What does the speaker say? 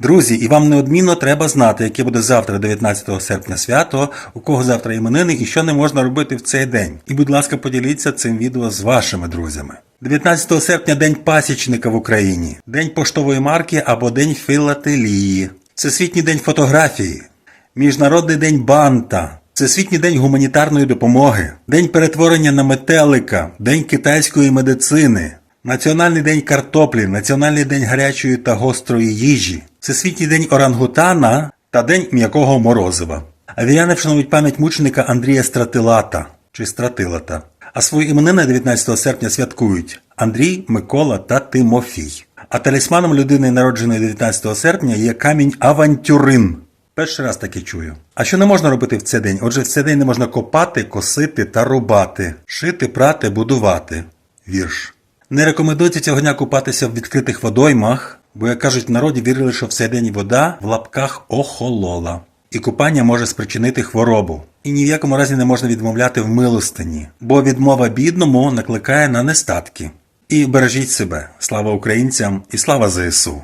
Друзі, і вам неодмінно треба знати, яке буде завтра, 19 серпня свято, у кого завтра іменини і що не можна робити в цей день. І, будь ласка, поділіться цим відео з вашими друзями. 19 серпня День пасічника в Україні, День поштової марки або День філателії, Всесвітній день фотографії, Міжнародний день банта, Всесвітній день гуманітарної допомоги, День перетворення на метелика, День китайської медицини, Національний день картоплі, Національний день гарячої та гострої їжі, Всесвітній день орангутана та День м'якого морозива. Авіяни вшанують пам'ять мученика Андрія Стратилата чи Стратилата. А свої іменини 19 серпня святкують Андрій, Микола та Тимофій. А талісманом людини, народженої 19 серпня, є камінь Авантюрин. Перший раз таке чую. А що не можна робити в цей день? Отже, в цей день не можна копати, косити та рубати, шити, прати, будувати. Вірш. Не рекомендується цього дня купатися в відкритих водоймах, бо, як кажуть в народі, вірили, що всередині вода в лапках охолола. І купання може спричинити хворобу. І ні в якому разі не можна відмовляти в милостині, бо відмова бідному накликає на нестатки. І бережіть себе. Слава українцям і слава ЗСУ!